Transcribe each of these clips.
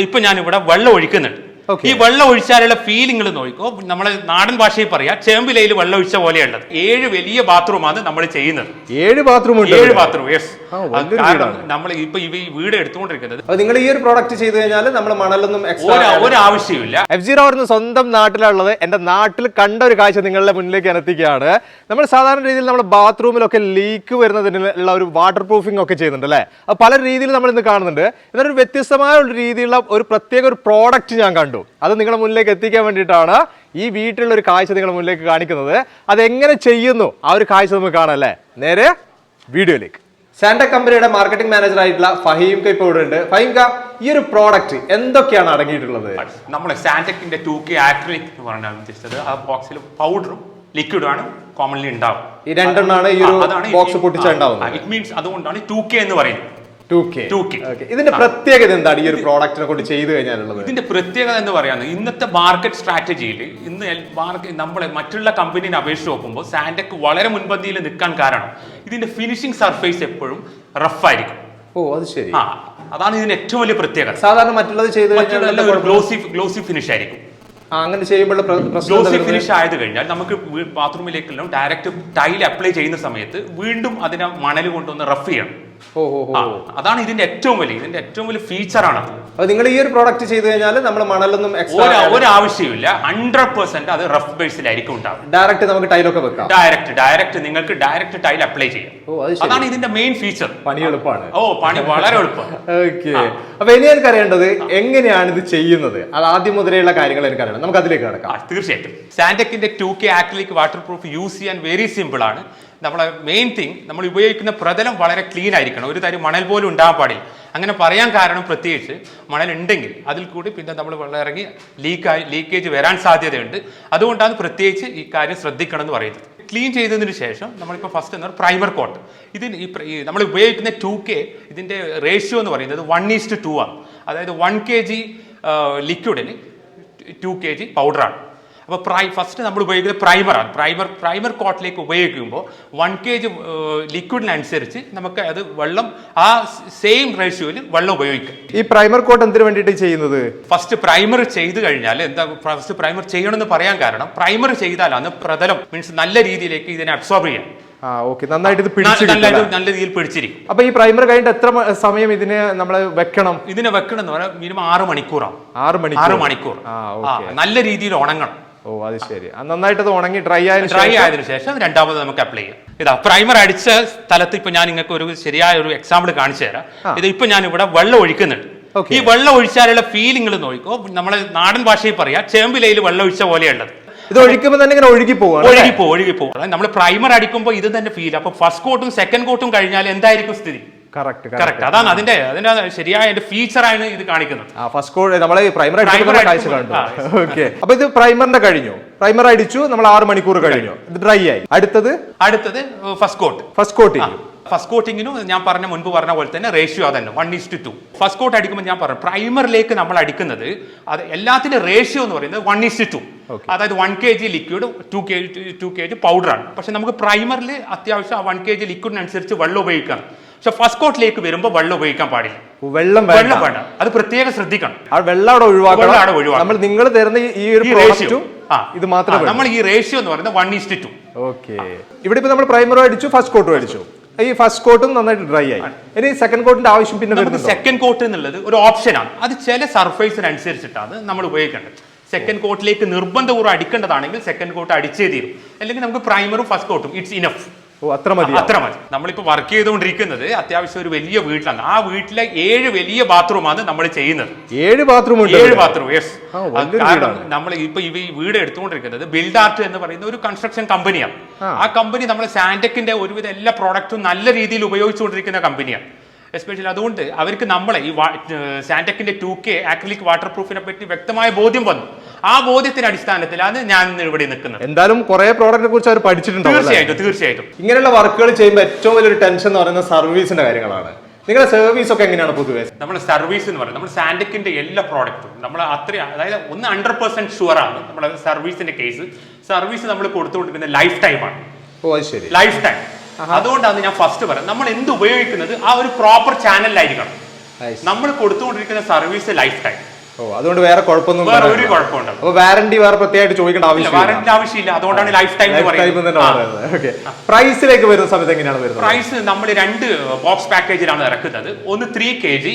ഇത് ഞാൻ ഇവിടെ വെള്ളം ഒഴിക്കുന്നുണ്ട്. ഈ വെള്ളം ഒഴിച്ചാലുള്ള ഫീലിംഗ് നോക്കിക്കോ. നമ്മളെ നാടൻ ഭാഷയിൽ പറയാം ചേമ്പിലയിൽ വെള്ളം ഒഴിച്ച പോലെയുള്ളത്. ഏഴ് വലിയ ബാത്റൂമാണ് നമ്മൾ ചെയ്യുന്നത്. ഏഴ് ബാത്റൂം ഏഴ് ബാത്റൂം യെസ്. നമ്മൾ ഇപ്പൊ ഈ വീട് എടുത്തുകൊണ്ടിരിക്കുന്നത്. നിങ്ങൾ ഈ ഒരു പ്രോഡക്റ്റ് ചെയ്ത് കഴിഞ്ഞാൽ നമ്മൾ മണലൊന്നും ഒരു ആവശ്യമില്ല എഫ് സീറോ സ്വന്തം നാട്ടിലുള്ളത്. എന്റെ നാട്ടിൽ കണ്ട ഒരു കാഴ്ച നിങ്ങളുടെ മുന്നിലേക്ക് എത്തിക്കുകയാണ്. നമ്മൾ സാധാരണ രീതിയിൽ നമ്മൾ ബാത്റൂമിലൊക്കെ ലീക്ക് വരുന്നതിനുള്ള ഒരു വാട്ടർ പ്രൂഫിംഗ് ഒക്കെ ചെയ്യുന്നുണ്ട് അല്ലേ? പല രീതിയിൽ നമ്മൾ ഇന്ന് കാണുന്നുണ്ട്. എന്നാൽ ഒരു വ്യത്യസ്തമായ ഒരു രീതിയിലുള്ള ഒരു പ്രത്യേക ഒരു പ്രോഡക്റ്റ് ഞാൻ കണ്ടു. അത് നിങ്ങളുടെ മുന്നിലേക്ക് എത്തിക്കാൻ വേണ്ടിയിട്ടാണ് ഈ വീട്ടിലുള്ള ഒരു കാഴ്ച നിങ്ങളുടെ മുന്നിലേക്ക് കാണിക്കുന്നത്. അതെങ്ങനെ ചെയ്യുന്നു? ആ ഒരു കാഴ്ച നമുക്ക് കാണാം അല്ലേ? നേരെ വീഡിയോയിലേക്ക്. സാന്റ കമ്പനിയുടെ മാർക്കറ്റിംഗ് മാനേജർ ആയിട്ടുള്ള ഫഹീം ക ഇപ്പോൾ ഇവിടെ ഉണ്ട് ഫഹീം ക ഈ ഒരു പ്രോഡക്റ്റ് എന്തൊക്കെയാണ് അടങ്ങിയിട്ടുള്ളത്? നമ്മൾ സാൻഡക്കിന്റെ ടു കെ ആക്രിലിക് എന്ന് പറഞ്ഞാൽ ഉദ്ദേശിച്ചത്. ആ ബോക്സിൽ പൗഡറും ലിക്വിഡും ആണ് കോമൺലി ഉണ്ടാവും. ഈ രണ്ടെണ്ണമാണ് ഈ ഒരു ബോക്സ് പൊട്ടിച്ചുണ്ടാവുന്നത് ഇറ്റ് മീൻസ് അതുകൊണ്ടാണ് ടു കെ എന്ന് പറയുന്നത്. Two K 2K. ഇതിന്റെ പ്രത്യേകത എന്താണ് ഈ ഒരു പ്രോഡക്റ്റിനെ കൊണ്ട് ചെയ്തു കഴിഞ്ഞാലുള്ളത്? ഇതിന്റെ പ്രത്യേകത എന്ന് പറയുന്നത് ഇന്നത്തെ മാർക്കറ്റ് സ്ട്രാറ്റജിയിൽ ഇന്ന് നമ്മൾ നമ്മളെ മറ്റുള്ള കമ്പനീനെ അപേക്ഷിച്ച് നോക്കുമ്പോൾ സാൻഡക്ക് വളരെ മുൻപന്തിയിൽ നിൽക്കാൻ കാരണം ഇതിന്റെ ഫിനിഷിംഗ് സർഫേസ് എപ്പോഴും റഫ് ആയിരിക്കും. ഓ അത് ശരി. ആ അതാണ് ഇതിന്റെ ഏറ്റവും വലിയ പ്രത്യേകത. സാധാരണ മറ്റുള്ളത് ചെയ്ത് ഗ്ലോസി ഗ്ലോസി ഫിനിഷ് ആയിരിക്കും. അങ്ങനെ ചെയ്യുമ്പോൾ ഗ്ലോസി ഫിനിഷ് ആയത് കഴിഞ്ഞാൽ നമുക്ക് ബാത്റൂമിലേക്കെല്ലാം ഡയറക്റ്റ് ടൈൽ അപ്ലൈ ചെയ്യുന്ന സമയത്ത് വീണ്ടും അതിനെ മണൽ കൊണ്ടുവന്ന് റഫ് ചെയ്യണം. അതാണ് ഇതിന്റെ ഏറ്റവും വലിയ ഇതിന്റെ ഏറ്റവും വലിയ ഫീച്ചറാണ് അത്. അപ്പൊ നിങ്ങൾ ഈ ഒരു പ്രോഡക്റ്റ് ചെയ്ത് കഴിഞ്ഞാൽ നമ്മൾ മണലൊന്നും ഒരു ആവശ്യമില്ല ഹൺഡ്രഡ് പെർസെന്റ് അത് റഫ് ബേസിലായിരിക്കും ഉണ്ടാവും ഡയറക്റ്റ് നമുക്ക് ടൈലൊക്കെ വെക്കാം. ഡയറക്റ്റ് ഡയറക്റ്റ് നിങ്ങൾക്ക് ഡയറക്റ്റ് ടൈൽ അപ്ലൈ ചെയ്യാം. അതാണ് ഇതിന്റെ മെയിൻ ഫീച്ചർ പണി എളുപ്പമാണ്. ഓ പണി വളരെ എളുപ്പം ഓക്കെ അപ്പൊ ഇനി എനിക്ക് അറിയേണ്ടത് എങ്ങനെയാണ് ഇത് ചെയ്യുന്നത്? അത് ആദ്യം മുതലെയുള്ള കാര്യങ്ങൾ എനിക്ക് അറിയണം. നമുക്ക് അതിലേക്ക് കിടക്കാം. തീർച്ചയായിട്ടും. സാൻഡക്കിന്റെ two K acrylic waterproof use ചെയ്യാൻ വെരി സിമ്പിൾ ആണ്. നമ്മളെ മെയിൻ തിങ് നമ്മൾ ഉപയോഗിക്കുന്ന പ്രതലം വളരെ ക്ലീൻ ആയിരിക്കണം. ഒരു തരം മണൽ പോലും ഉണ്ടാകാൻ പാടില്ല. അങ്ങനെ പറയാൻ കാരണം പ്രത്യേകിച്ച് മണൽ ഉണ്ടെങ്കിൽ അതിൽ കൂടി പിന്നെ നമ്മൾ വെള്ളം ഇറങ്ങി ലീക്കായി ലീക്കേജ് വരാൻ സാധ്യതയുണ്ട്. അതുകൊണ്ടാണ് പ്രത്യേകിച്ച് ഈ കാര്യം ശ്രദ്ധിക്കണം എന്ന് പറയുന്നത്. ക്ലീൻ ചെയ്തതിന് ശേഷം നമ്മളിപ്പോൾ ഫസ്റ്റ് എന്ന് പ്രൈമർ കോട്ട് ഇതിന് ഈ നമ്മൾ ഉപയോഗിക്കുന്ന ടു കെ ഇതിന്റെ റേഷ്യോ എന്ന് പറയുന്നത് വൺ ഈസ്റ്റ് ടു ആണ്. അതായത് വൺ കെ ജി ലിക്വിഡിന് ടു കെ ജി പൗഡറാണ് അപ്പോൾ പ്രൈ ഫസ്റ്റ് നമ്മൾ ഉപയോഗിക്കുന്നത് പ്രൈമറാണ് പ്രൈമർ പ്രൈമർ കോട്ടിലേക്ക് ഉപയോഗിക്കുമ്പോൾ വൺ കെ ജി ലിക്വിഡിനനുസരിച്ച് നമുക്ക് അത് വെള്ളം ആ സെയിം റേഷ്യോയിൽ വെള്ളം ഉപയോഗിക്കാം. ഈ പ്രൈമർ കോട്ട് എന്തിനു വേണ്ടിയിട്ട് ചെയ്യുന്നത്? ഫസ്റ്റ് പ്രൈമർ ചെയ്ത് കഴിഞ്ഞാൽ എന്താ ഫസ്റ്റ് പ്രൈമർ ചെയ്യണമെന്ന് പറയാൻ കാരണം പ്രൈമർ ചെയ്താലാണ് പ്രതലം മീൻസ് നല്ല രീതിയിലേക്ക് ഇതിനെ അബ്സോർബ് ചെയ്യാം. ഓക്കെ നന്നായിട്ട് ഇത് ന- നല്ല രീതിയിൽ പിടിച്ചിരിക്കും. അപ്പൊ ഈ പ്രൈമർ കഴിഞ്ഞിട്ട് എത്ര സമയം ഇതിന് നമ്മൾ വെക്കണം? ഇതിനെ വെക്കണം എന്ന് പറഞ്ഞാൽ മിനിമം ആറ് മണിക്കൂറാണ് ആറ് മണിക്കൂർ. ആറ് മണിക്കൂർ. നല്ല രീതിയിൽ ഉണങ്ങണം. ഓ അത് ശരി. നന്നായിട്ട് ഉണങ്ങി ഡ്രൈ ആയതിനു ഡ്രൈ ശേഷം? ആയതിനു ശേഷം രണ്ടാമത് നമുക്ക് അപ്ലൈ ചെയ്യാം. ഇതാ പ്രൈമർ അടിച്ച സ്ഥലത്ത് ഇപ്പൊ ഞാൻ നിങ്ങൾക്ക് ഒരു ശരിയായ ഒരു എക്സാമ്പിൾ കാണിച്ചു തരാം. ഇത് ഇപ്പൊ ഞാൻ ഇവിടെ വെള്ളം ഒഴിക്കുന്നുണ്ട്. ഈ വെള്ളം ഒഴിച്ചാലുള്ള ഫീലിംഗ് നോക്കിക്കോ. നമ്മളെ നാടൻ ഭാഷയിൽ പറയാ ചേമ്പിലയിൽ വെള്ളം ഒഴിച്ച പോലെയുള്ളത്. ഇത് ഒഴിക്കുമ്പോൾ തന്നെ ഇങ്ങനെ ഒഴുകി പോകും ഒഴുകി പോകും ഒഴുകി പോകും നമ്മൾ പ്രൈമർ അടിക്കുമ്പോൾ ഇത് തന്നെ ഫീൽ അപ്പൊ ഫസ്റ്റ് കോട്ടും സെക്കൻഡ് കോട്ടും കഴിഞ്ഞാൽ എന്തായിരിക്കും സ്ഥിതി? കറക്റ്റ് കറക്റ്റ് അതാണ് അതിന്റെ അതിന്റെ ശരിയായ ഫീച്ചറാണ് ഇത് കാണിക്കുന്നത്. ആ ഫസ്റ്റ് നമ്മളെ പ്രൈമർ കാഴ്ച കണ്ടു. ഓക്കെ അപ്പൊ ഇത് പ്രൈമറിന്റെ കഴിഞ്ഞു. പ്രൈമർ അടിച്ചു നമ്മൾ ആറ് മണിക്കൂർ കഴിഞ്ഞു. ഇത് ഡ്രൈ ആയി. അടുത്തത്? അടുത്തത് first coat first coating first കോട്ടിങ്ങിനും ഞാൻ പറഞ്ഞ മുൻപ് പറഞ്ഞ പോലെ തന്നെ റേഷ്യോ അതന്നെ one is two first coat അടിക്കുമ്പോൾ ഞാൻ പറഞ്ഞു പ്രൈമറിലേക്ക് നമ്മൾ അടിക്കുന്നത് അത് എല്ലാത്തിന്റെ റേഷ്യോ എന്ന് പറയുന്നത് വൺ ഈസ് ടു അതായത് one K G liquid two K two K G പൗഡറാണ് പക്ഷെ നമുക്ക് പ്രൈമറിൽ അത്യാവശ്യം ആ വൺ കെ ജി ലിക്വിഡിനനുസരിച്ച് വെള്ളം ഉപയോഗിക്കാം പക്ഷെ ഫസ്റ്റ് കോട്ടിലേക്ക് വരുമ്പോൾ വെള്ളം ഉപയോഗിക്കാൻ പാടില്ല. വെള്ളം വെള്ളം വേണ്ട. അത് പ്രത്യേകം ശ്രദ്ധിക്കണം. ആ വെള്ളം അവിടെ ഒഴിവാക്കണം. നമ്മൾ നിങ്ങൾ തരുന്ന ഈ- ഒരു റേഷ്യോ ഇത് മാത്രമേ നമ്മൾ ഈ റേഷ്യോ എന്ന് പറയുന്നത് വൺ ഈസ്റ്റ് ടു ഓക്കെ ഇവിടെ ഇപ്പൊ നമ്മൾ പ്രൈമറും അടിച്ചു ഫസ്റ്റ് കോട്ടും അടിച്ചു. ഈ ഫസ്റ്റ് കോട്ടും നന്നായിട്ട് ഡ്രൈ ആയി. ഇനി സെക്കൻഡ് കോട്ടിന്റെ ആവശ്യം പിന്നെ സെക്കൻഡ് കോട്ട് എന്നുള്ളത് ഒരു ഓപ്ഷനാണ് അത് ചില സർഫേസിനനുസരിച്ചിട്ടാണ് നമ്മൾ ഉപയോഗിക്കേണ്ടത്. സെക്കൻഡ് കോട്ടിലേക്ക് നിർബന്ധപൂർവം അടിക്കേണ്ടതാണെങ്കിൽ സെക്കൻഡ് കോട്ട് അടിച്ചേ തീരും. അല്ലെങ്കിൽ നമുക്ക് പ്രൈമറും ഫസ്റ്റ് കോട്ടും ഇറ്റ്സ് ഇനഫ് അത്ര മതി അത്ര മതി. നമ്മളിപ്പോ വർക്ക് ചെയ്തുകൊണ്ടിരിക്കുന്നത് അത്യാവശ്യം ഒരു വലിയ വീട്ടിലാണ്. ആ വീട്ടിലെ ഏഴ് വലിയ ബാത്റൂമാണ് നമ്മൾ ചെയ്യുന്നത്. ഏഴ് ബാത്റൂം ഏഴ് ബാത്റൂം യെസ് കാരണം നമ്മൾ ഇപ്പൊ ഈ വീട് എടുത്തുകൊണ്ടിരിക്കുന്നത് ബിൽഡ് ആർട്ട് എന്ന് പറയുന്ന ഒരു കൺസ്ട്രക്ഷൻ കമ്പനിയാണ് ആ. ആ കമ്പനി നമ്മൾ സാൻഡക്കിന്റെ ഒരുവിധ എല്ലാ പ്രോഡക്റ്റും നല്ല രീതിയിൽ ഉപയോഗിച്ചുകൊണ്ടിരിക്കുന്ന കമ്പനിയാണ് എസ്പെഷ്യലി അതുകൊണ്ട് അവർക്ക് നമ്മളെ ഈ സാൻഡക്കിന്റെ ടു കെ ആക്രിലിക് വാട്ടർ പ്രൂഫിനെ പറ്റി വ്യക്തമായ ബോധ്യം വന്നു. ആ ബോധ്യത്തിന്റെ അടിസ്ഥാനത്തിലാണ് ഞാൻ ഇന്ന് ഇവിടെ നിൽക്കുന്നത്. എന്തായാലും കുറെ പ്രോഡക്റ്റിനെ കുറിച്ച് അവർ പഠിച്ചിട്ടുണ്ട്? തീർച്ചയായിട്ടും തീർച്ചയായിട്ടും. ഇങ്ങനെയുള്ള വർക്കുകൾ ചെയ്യുമ്പോൾ ഏറ്റവും വലിയൊരു ടെൻഷൻ എന്ന് പറയുന്നത് സർവീസിന്റെ കാര്യങ്ങളാണ്. നിങ്ങളുടെ സർവീസ് ഒക്കെ എങ്ങനെയാണ് പൊതുവെ? നമ്മൾ സർവീസ് എന്ന് പറയുന്നത് നമ്മൾ സാൻഡിക്കിന്റെ എല്ലാ പ്രോഡക്റ്റും നമ്മൾ അത്ര അതായത് ഒന്ന് ഹൺഡ്രഡ് പെർസെന്റ് ഷുവർ ആണ് നമ്മുടെ സർവീസിന്റെ കേസ് സർവീസ് നമ്മൾ കൊടുത്തുകൊണ്ടിരിക്കുന്ന ലൈഫ് ടൈമാണ് ഓ ശരി. ലൈഫ് ടൈം അതുകൊണ്ടാണ് ഞാൻ ഫസ്റ്റ് പറയുന്നത്. നമ്മൾ എന്ത് ഉപയോഗിക്കുന്നത് ആ ഒരു പ്രോപ്പർ ചാനലിലായിരിക്കണം. നമ്മൾ കൊടുത്തുകൊണ്ടിരിക്കുന്ന സർവീസ് ലൈഫ് ടൈം ഓ അതുകൊണ്ട് വേറെ കുഴപ്പമൊന്നും വേറെ ഒരു കുഴപ്പമുണ്ട്. അപ്പൊ വാറണ്ടി വേറെ പ്രത്യേകമായിട്ട് ചോദിക്കേണ്ട ആവശ്യമില്ല. വാറന്റി ആവശ്യമില്ല. അതുകൊണ്ടാണ് lifetime lifetime okay പ്രൈസിലേക്ക് വരുന്ന സമയത്ത് എങ്ങനെയാണ് വരുന്നത്? പ്രൈസ് നമ്മൾ രണ്ട് ബോക്സ് പാക്കേജിലാണ് ഇറക്കുന്നത്. ഒന്ന് ത്രീ കെ ജി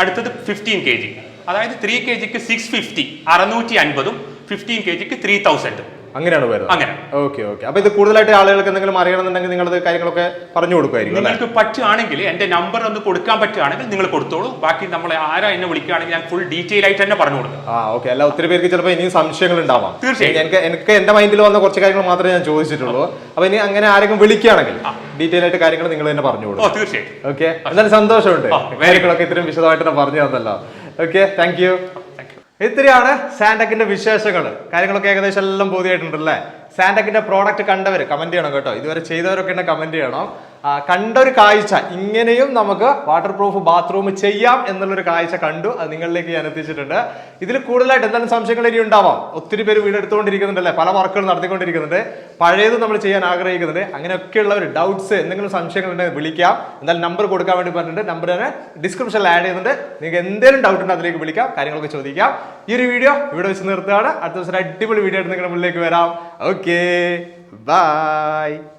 അടുത്തത് ഫിഫ്റ്റീൻ കെ ജി അതായത് ത്രീ കെ ജിക്ക് സിക്സ് ഫിഫ്റ്റി അറുന്നൂറ്റി അൻപതും ഫിഫ്റ്റീൻ കെ ജിക്ക് ത്രീ തൗസൻഡ് അങ്ങനെയാണ് വരുന്നത്. അങ്ങനെ. ഓക്കെ ഓക്കെ അപ്പൊ ഇത് കൂടുതലായിട്ട് ആളുകൾക്ക് എന്തെങ്കിലും അറിയണമെന്നുണ്ടെങ്കിൽ നിങ്ങൾ കാര്യങ്ങളൊക്കെ പറഞ്ഞു കൊടുക്കുമായിരിക്കും നിങ്ങൾക്ക് പറ്റുകയാണെങ്കിൽ എന്റെ നമ്പർ ഒന്ന് കൊടുക്കാൻ പറ്റുകയാണെങ്കിൽ നിങ്ങൾ കൊടുത്തോളൂ. ബാക്കി നമ്മളെ ആരാ എന്നെ വിളിക്കുകയാണെങ്കിൽ ഞാൻ ഫുൾ ഡീറ്റെയിൽ ആയിട്ട് തന്നെ പറഞ്ഞു കൊടുക്കും. ആ ഓക്കെ അല്ല ഒത്തിരി പേർക്ക് ചിലപ്പോൾ ഇനിയും സംശയങ്ങൾ ഉണ്ടാവാം. തീർച്ചയായും. എനിക്ക് എനിക്ക് എന്റെ മൈൻഡിൽ വന്ന കുറച്ച് കാര്യങ്ങൾ മാത്രമേ ഞാൻ ചോദിച്ചിട്ടുള്ളൂ. അപ്പൊ ഇനി അങ്ങനെ ആരെങ്കിലും വിളിക്കുകയാണെങ്കിൽ ഡീറ്റെയിൽ ആയിട്ട് കാര്യങ്ങൾ നിങ്ങൾ തന്നെ പറഞ്ഞു കൊടുക്കും. തീർച്ചയായും ഓക്കെ എന്തായാലും സന്തോഷമുണ്ട്. കാര്യങ്ങളൊക്കെ ഇത്രയും വിശദമായിട്ട് പറഞ്ഞു തന്നല്ലോ. ഓക്കെ താങ്ക് യു ഇത്രയാണ് സാൻഡക്കിന്റെ വിശേഷങ്ങൾ കാര്യങ്ങളൊക്കെ ഏകദേശം എല്ലാം ബോധ്യമായിട്ടുണ്ടല്ലേ? സാൻഡക്കിന്റെ പ്രോഡക്റ്റ് കണ്ടവർ കമന്റ് ചെയ്യണം കേട്ടോ. ഇതുവരെ ചെയ്തവരൊക്കെ കമന്റ് ചെയ്യണം. ആ, കണ്ട ഒരു കാഴ്ച. ഇങ്ങനെയും നമുക്ക് വാട്ടർ പ്രൂഫ് ബാത്റൂം ചെയ്യാം എന്നുള്ളൊരു കാഴ്ച കണ്ടു. അത് നിങ്ങളിലേക്ക് ഞാൻ എത്തിച്ചിട്ടുണ്ട്. ഇതിൽ കൂടുതലായിട്ട് എന്താണ് സംശയങ്ങൾ ഇനി ഉണ്ടാവാം? ഒത്തിരി പേര് വീട് എടുത്തുകൊണ്ടിരിക്കുന്നുണ്ടല്ലേ പല വർക്കുകൾ നടത്തിക്കൊണ്ടിരിക്കുന്നുണ്ട്. പഴയത് നമ്മൾ ചെയ്യാൻ ആഗ്രഹിക്കുന്നുണ്ട്. അങ്ങനെയൊക്കെയുള്ള ഒരു ഡൗട്ട്സ് എന്തെങ്കിലും സംശയങ്ങൾ ഉണ്ടെങ്കിൽ വിളിക്കാം. എന്തായാലും നമ്പർ കൊടുക്കാൻ വേണ്ടി പറഞ്ഞിട്ടുണ്ട്. നമ്പർ തന്നെ ഡിസ്ക്രിപ്ഷനിൽ ആഡ് ചെയ്യുന്നുണ്ട്. നിങ്ങൾക്ക് എന്തെങ്കിലും ഡൗട്ട് ഉണ്ടെങ്കിൽ അതിലേക്ക് വിളിക്കാം. കാര്യങ്ങളൊക്കെ ചോദിക്കാം. ഈ ഒരു വീഡിയോ ഇവിടെ വെച്ച് നിർത്തുകയാണ്. അടുത്ത ദിവസം അടിപൊളി വീഡിയോ ആയിട്ട് നിങ്ങളുടെ മുന്നിലേക്ക് വരാം. Okay bye